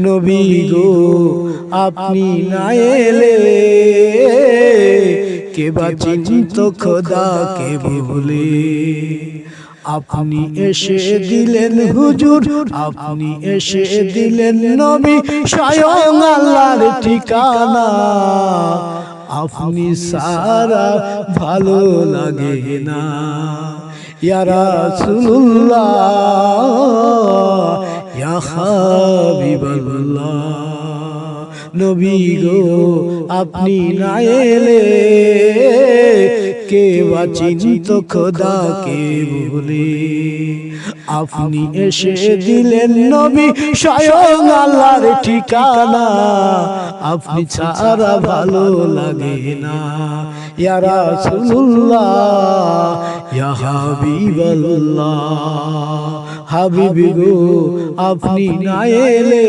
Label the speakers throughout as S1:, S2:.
S1: নবী গো আপনি না এলে কেবা চিন্ত খোদা কে ভুলে? আপনি এসে দিলেন হুজুর আপনি এসে দিলেন নবী স্বয়ং আল্লাহর ঠিকানা। আপনি সারা ভালো লাগে না। ইয়া রাসূলুল্লাহ। ইয়া হাবিবাল্লাহ। নবী গো আপনি না এলে কে বাচিত খোদা কে বলে? আপনি এসে দিলেন নবী স্বয়ং আল্লাহর ঠিকানা। আপনি ছাড়া ভালো লাগে না। ইয়া রাসূলুল্লাহ, ইয়া হাবিবাল্লাহ। হাবিব গো, আপনি না এলে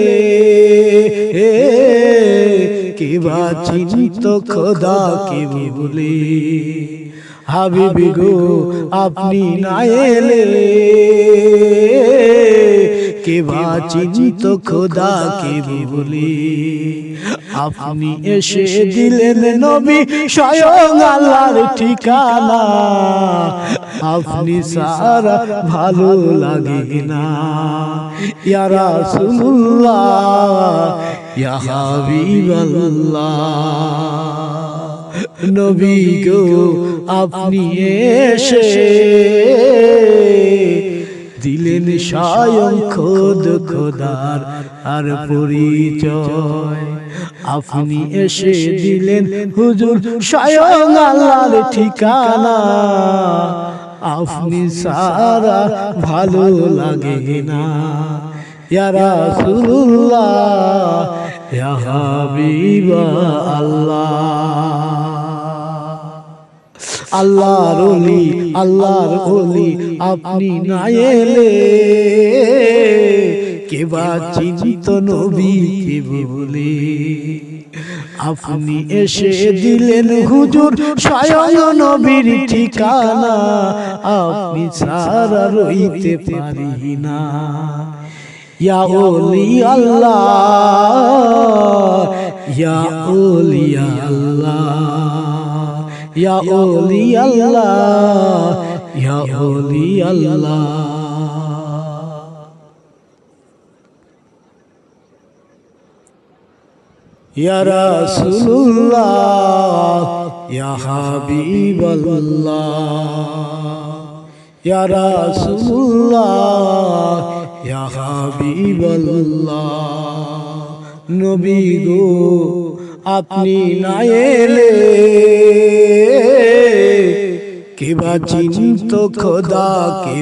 S1: কে তো খোদা কে বলে? হাবিবি গো আপনি না এলে? কে বাচিত খোদা কে বলে আপনি এসে দিলেন নবী স্বয়ং আল্লাহর ঠিকানা। আপনি সারা ভালো লাগে না। ইয়া রাসূলুল্লাহ। ইয়া হাবিবাল্লাহ। নবী গো আপনি এসে দিলেন স্বয়ং খোদ খোদার আর পরিচয়। আপনি এসে দিলেন হুজুর স্বয়ং আল্লাহর ঠিকানা। আপনি সারা ভালো লাগে না। ইয়া রাসূলুল্লাহ, ইয়া হাবিবা আল্লাহ। আল্লাহর ওলি আল্লাহর ওলি আপনি না এলে কে বা চিন্ত নবী কে বলে? আপনি এসে দিলেন হুজুর স্বয়ং নবীর ঠিকানা। আপনি সারা রইতে পারি না। ইয়া ওলি আল্লাহ। ইয়া ওলি আল্লাহ ইয়া ওলি আল্লাহ ইয়া ওলি আল্লাহ ইয়া রাসূলুল্লাহ ইয়া হাবিবাল্লাহ ইয়া রাসূলুল্লাহ ইয়া হাবিবাল্লাহ নবী গো আপনি না এলে কে বা চিন্ত খোদা কে